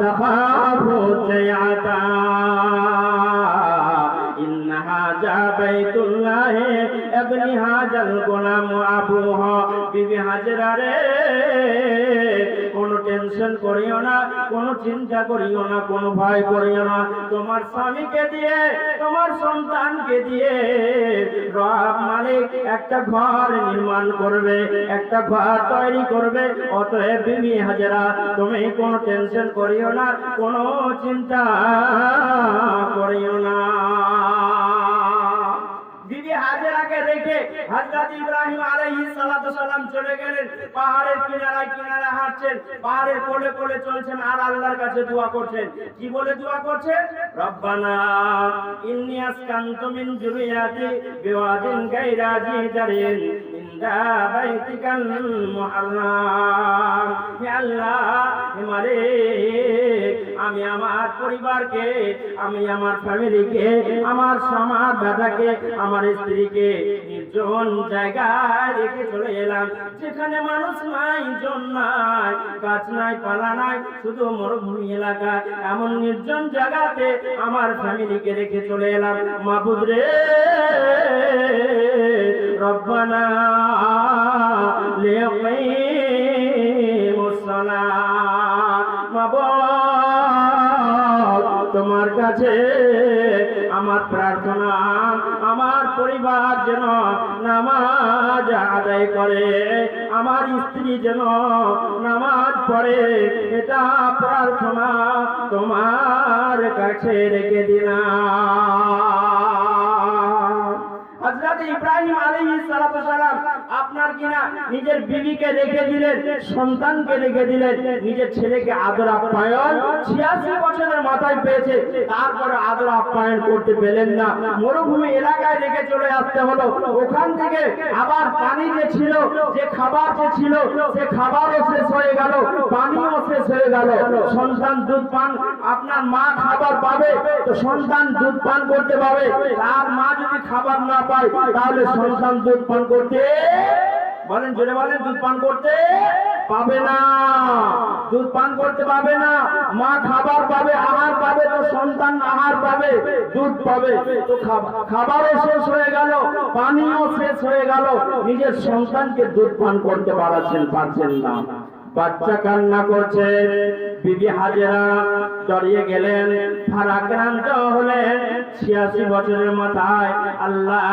تخاف سيعة إن هذا بيت الله ابن هذا الغلام أبوها বিবি হাজরা রে কোনো টেনশন করিও না কোনো চিন্তা করিও না, কোনো ভয় করিও না। তোমার স্বামীকে দিয়ে, তোমার সন্তানকে দিয়ে রব মালিক একটা ঘর নির্মাণ করবে, একটা ঘর তৈরি করবে। অতএব বিবি হাজরা, তুমি কোনো টেনশন করিও না, কোনো চিন্তা করিও না। রেখে হযরত ইব্রাহিম আলাইহিস সালাতু সালাম চলে গেলেন। পাহাড়ের কিনারায় কিনারে হাঁটছেন, পাহাড়ের কোলে কোলে চলছেন আর আল্লাহর কাছে দোয়া করছেন। কি বলে দোয়া করছেন? রব্বানা ইন্নি আসকানতু মিন যুরিয়াতি বিওয়াদিন গায়রা জি বাইতিকাল মুহাররাম। হে আল্লাহ, হে আমি আমার পরিবারকে, আমি আমার ফ্যামিলিকে, আমার সমাজ দাদাকে আমার স্ত্রীকে নির্জন জায়গায় রেখে চলে এলাম। যেখানে মানুষ নাই, জন নাই, গাছ নাই, পালা নাই, শুধু মরুভূমি এলাকা। এমন নির্জন জায়গাতে আমার ফ্যামিলিকে রেখে চলে এলাম। মাহবুব রে, রব্বানা লিয়াকিমুস সালাত তোমার কাছে, আমার প্রার্থনা, আমার পরিবার যেন নামাজ আদায় করে, আমার স্ত্রী যেন নামাজ পড়ে, এটা প্রার্থনা তোমার কাছে রেখে দিলাম। হযরত ইব্রাহিম আলাইহিস সালাতু সালাম আপনার কিনা নিজের বিবিকে রেখে দিলেন, সন্তানকে রেখে দিলেন, নিজের ছেলেকে আদর আপ্যায়ন 86 বছরের মাথায় পেয়েছে, তারপরে আদর আপ্যায়ন করতে পেলেন না। মরুভূমি এলাকায় রেখে চলে আসতে হলো। ওখান থেকে আবার পানি যে ছিল, যে খাবার যে ছিল, সে খাবারও শেষ হয়ে গেল, পানিও শেষ হয়ে গেল। সন্তান দুধ পান, আপনার মা খাবার পাবে, তো সন্তান দুধ পান করতে পাবে। আর মা যদি খাবার না পায় তাহলে সন্তান দুধ পান করতে? বলেন, জোরে বলেন, দুধ পান করতে? পাবে না। দুধ পান করতে পাবে না। মা খাবার পাবে, আহার পাবে, তো সন্তান আহার পাবে, দুধ পাবে। তো খাবারও শেষ হয়ে গেল, পানিও শেষ হয়ে গেল। নিজের সন্তানকে দুধ পান করতে পারছেন পারছেন না। বাচ্চা কান্না করছে। বিবি হাজেরা জড়িয়ে গেলেন, ফারাক্রান্ত হলেন। ছিয়াশি বছরের মাথায় আল্লাহ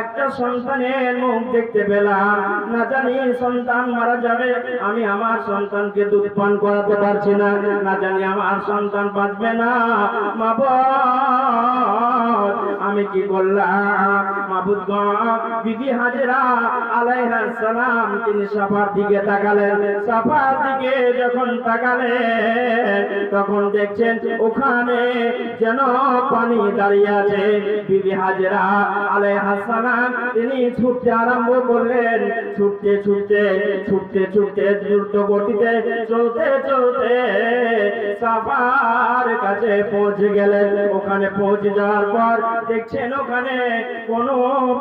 একটা সন্তানের মুখ দেখতে পেলাম। না জানি সন্তান মারা যাবে, আমি আমার সন্তানকে দুধ পান করাতে পারছি না। না জানি আমার সন্তান বাঁচবে না। মা আমি কি করলাম? বিবি হাজরা আলাইহা সালাম তিনি সাফার দিকে তাকালেন। সাফার দিকে যখন তাকালেন, তখন দেখছেন ওখানে যেন পানি দাঁড়িয়ে বিবি তিনি ছুটতে আরম্ভ করলেন। ছুটতে ছুটতে ছুটতে ছুটতে দ্রুত গতিতে চলতে চলতে সাফার কাছে পৌঁছে গেলেন। ওখানে পৌঁছে যাওয়ার পর দেখছেন ওখানে কোনো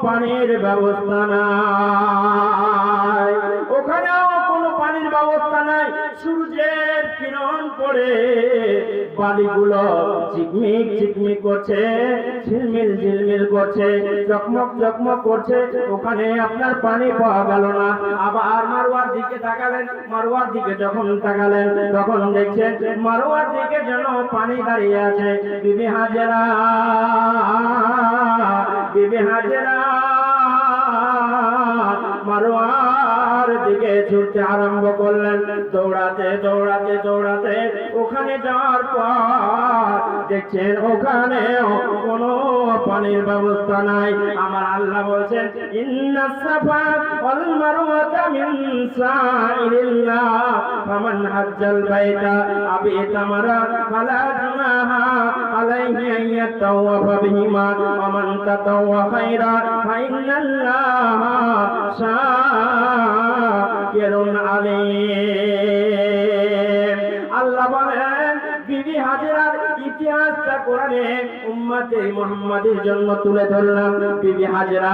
পানির ব্যবস্থা নাই। ওখানেও পানির ব্যবস্থা নাই। সূর্যের কিরণ পড়ে। বালিগুলো ঝিকমিক ঝিকমিক করছে, ঝিলমিল ঝিলমিল করছে, চকমক চকমক করছে। ওখানে আপনার পানি পাওয়া গেল না। আবার মারোয়ার দিকে তাকালেন, মারোয়ার দিকে যখন তাকালেন, তখন দেখছেন মারোয়ার দিকে যেন পানি দাঁড়িয়ে আছে। বিবি হাজেরা ছুটতে আরম্ভ করলেন, দৌড়াতে দৌড়াতে দৌড়াতে। ওখানে যাওয়ার পর দেখছেন ওখানে কোনো পানির ব্যবস্থা নাই। আমার আল্লাহ বলছেন, ইন্না ফাইন্নাল্লাহা শাকিরুন আলিম। আল্লাহ বলেন, বিবি হাজেরার ইতিহাসটা কোরআনে উম্মতে মুহাম্মাদের জন্য তুলে ধরলাম। বিবি হাজরা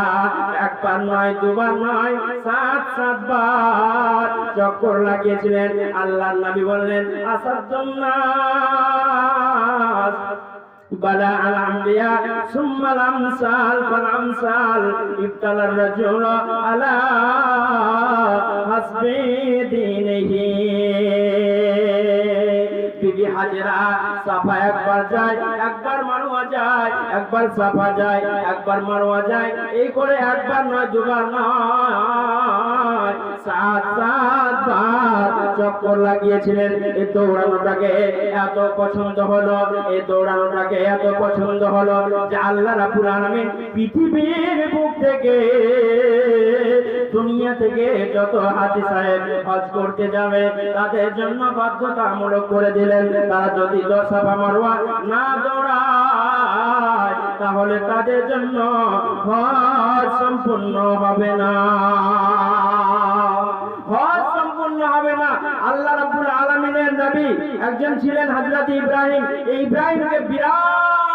একবার নয়, দুবার নয়, সাত, সাতবার চক্কর লাগিয়েছিলেন। আল্লাহর নবী বললেন আসাদুন্নাস بدا الأنبياء ثم الأمثال فالأمثال ابتلى الرجل على حسب دينه বিবি হাজরা সাফা একবার যায়, একবার মারোয়া যায়, একবার সাফা যায়, একবার মারোয়া যায়, এই করে একবার নয়, দুবার নয়। সাত সাত বার চক্কর লাগিয়েছিলেন এই দৌড়ানোটাকে, এত পছন্দ হলো, এই দৌড়ানোটাকে এত পছন্দ হলো যে আল্লাহ রাব্বুল আলামিন পৃথিবীর বুক থেকে দুনিয়া থেকে যত হাজি সাহেব হজ করতে যাবে, তাদের জন্য বাধ্যতামূলক করে দিলেন। তারা যদি দশাফা মারোয়া না দৌড়ায় তাহলে তাদের জন্য হজ সম্পূর্ণ হবে না। হজ সম্পূর্ণ হবে না। আল্লাহ রাব্বুল আলামিনের নবী একজন ছিলেন হযরত ইব্রাহিম। এই ইব্রাহিমকে বিরাট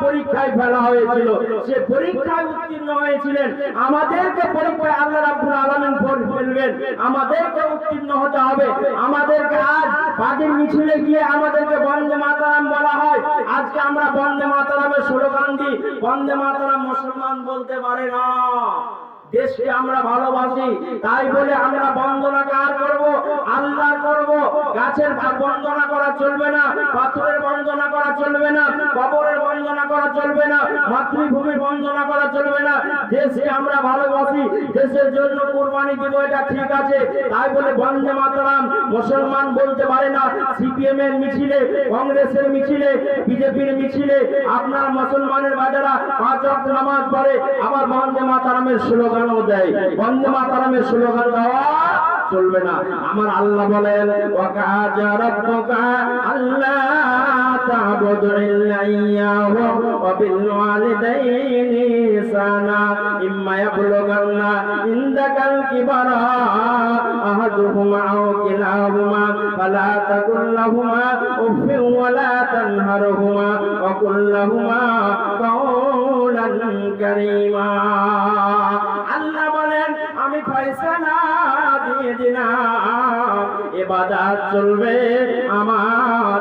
পরীক্ষায় ফেলা হয়েছিল। সে পরীক্ষায় উত্তীর্ণ হয়েছিলেন। আমাদেরকে পরীক্ষায় আল্লাহ রাব্বুল আলামিন ফেলবেন। আমাদেরকে উত্তীর্ণ হতে হবে। আমাদেরকে আজ বাদের মিছিলে গিয়ে আমাদেরকে বন্দে মাতারাম বলা হয়। আজকে আমরা বন্দে মাতারামের স্লোগান দিই। বন্দে মাতারাম মুসলমান বলতে পারে না। দেশকে আমরা ভালোবাসি, তাই বলে আমরা বন্দনা কার করব? আল্লাহ করব। গাছের বন্দনা করা চলবে না, পাথরের বন্দনা করা চলবে না, কবরের বন্দনা করা চলবে না, মাতৃভূমির বন্দনা করা চলবে না। দেশকে আমরা ভালোবাসি, দেশের জন্য কুরবানি দিব, এটা ঠিক আছে। তাই বলে বন্দে মাতরাম, মুসলমান বলতে পারে না সিপিএম এর মিছিলে, কংগ্রেসের মিছিলে, বিজেপির মিছিলে, আপনার মুসলমানের বাজারা পাঁচ নামাজ পড়ে, আবার বন্দে মাতারামের স্লোগানও দেয় বন্দে মাতারামের স্লোগান দেওয়া চলবে না। আমার আল্লাহ বলেন রাব্বুকা আল্লাহ তা'বুদু আমি ফয়সালা দিয়ে দিলাম। ইবাদত চলবে আমার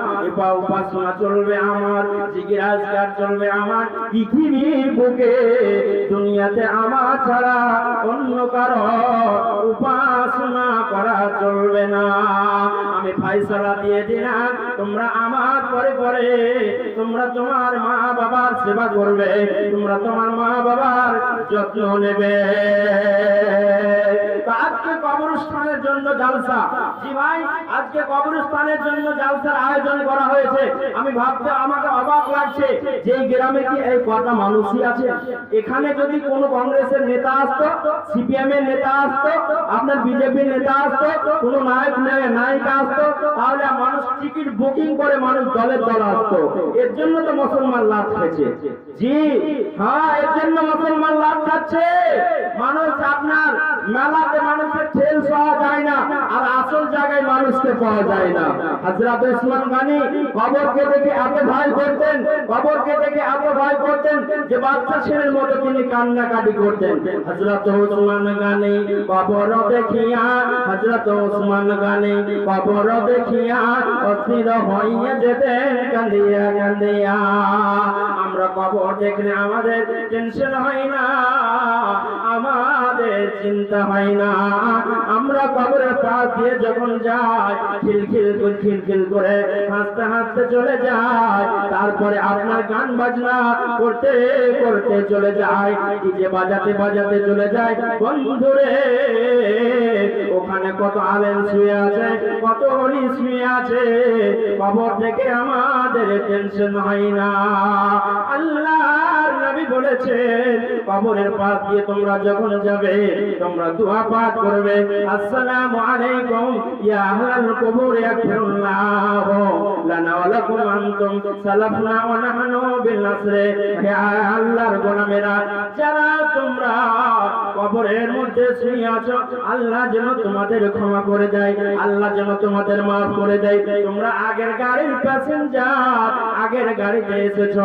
চলবে আমার জিজ্ঞাসা চলবে আমার পৃথিবীর বুকে, দুনিয়াতে আমার ছাড়া অন্য কারও উপাসনা করা চলবে না। আমি ফাইসালা দিয়ে দিলাম, তোমরা আমার পরে পরে তোমরা তোমার মা বাবার সেবা করবে, তোমরা তোমার মা বাবার যত্ন নেবে। জন্য জালসা। জি ভাই, আজকে কবরস্থানের জন্য জালসার আয়োজন করা হয়েছে। আমি ভাবতে আমাকে অবাক লাগছে যে গ্রামে কি এই কটা মানুষই আছে? এখানে যদি কোনো কংগ্রেসের নেতা আসতো সিপিএম এর নেতা আসতো, আপনার বিজেপির নেতা আসতো, কোনো নায়ক নে- নায়িকা আসতো, তাহলে মানুষ টিকিট বুকিং করে মানুষ দলের দল আসতো। এর জন্য তো মুসলমান লাভ খেয়েছে জি হ্যাঁ এর জন্য মুসলমান লাভ খাচ্ছে। মানুষ আপনার মেলাতে মানুষের ঠেল পাওয়া যায় না, আর আসল জায়গায় মানুষকে পাওয়া যায় না। হজরত উসমান গানি কবরকে দেখে এত ভয় করতেন, কবরকে দেখে এত ভয় করতেন যে বাচ্চা ছেলের মতো তিনি কান্নাকাটি করতেন। হজরত উসমান গানি কবর দেখিয়া হজরত উসমান গানি কবর দেখিয়া অস্থির হইয়া যেতেন, কান্দিয়া কান্দিয়া। আমরা কবর দেখলে আমাদের টেনশন হয় না, আমাদের চিন্তা হয় না। আমরা কবরের পাশ দিয়ে যখন যাই খিলখিল করে খিলখিল করে হাসতে হাসতে চলে যায়। তারপরে আপনার গান বাজনা করতে করতে চলে যায়, ডিজে বাজাতে বাজাতে চলে যায়। বন্ধুরে, ওখানে কত আলেন শুয়ে আছে, কত হলি শুয়ে আছে। কবর থেকে আমাদের টেনশন হয় না। আল্লাহ নবী বলেছেন, কবরের পাশ দিয়ে তোমরা যখন যাবে, তোমরা দোয়া পাঠ করবে। আসসালামু আলাইকুম, ইয়া আহলাল কুবুর ইয়াগফিরুল্লাহ লানা ওয়া লাকুম আনতুম সালাফনা ওয়া নাহনু বিল নাসরে হে আল্লাহর গোলামেরা, যারা তোমরা কবরের মধ্যে শুয়ে আছো, আল্লাহ যেন তোমাদের ক্ষমা করে দেয়, আল্লাহ যেন তোমাদের মাফ করে দেয়। তোমরা আগের গাড়ির প্যাসেঞ্জার আগের গাড়িতে এসেছ,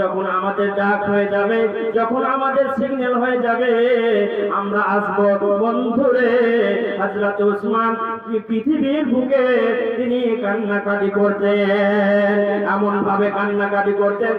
যখন আমাদের ডাক হয়ে যাবে, যখন আমাদের সিগন্যাল হয়ে যাবে, আমরা আসব বন্ধুরে হজরত উসমান পৃথিবীর বুকে তিনি কান্নাকাটি করতেন এমন ভাবে কান্নাকাটি করতেন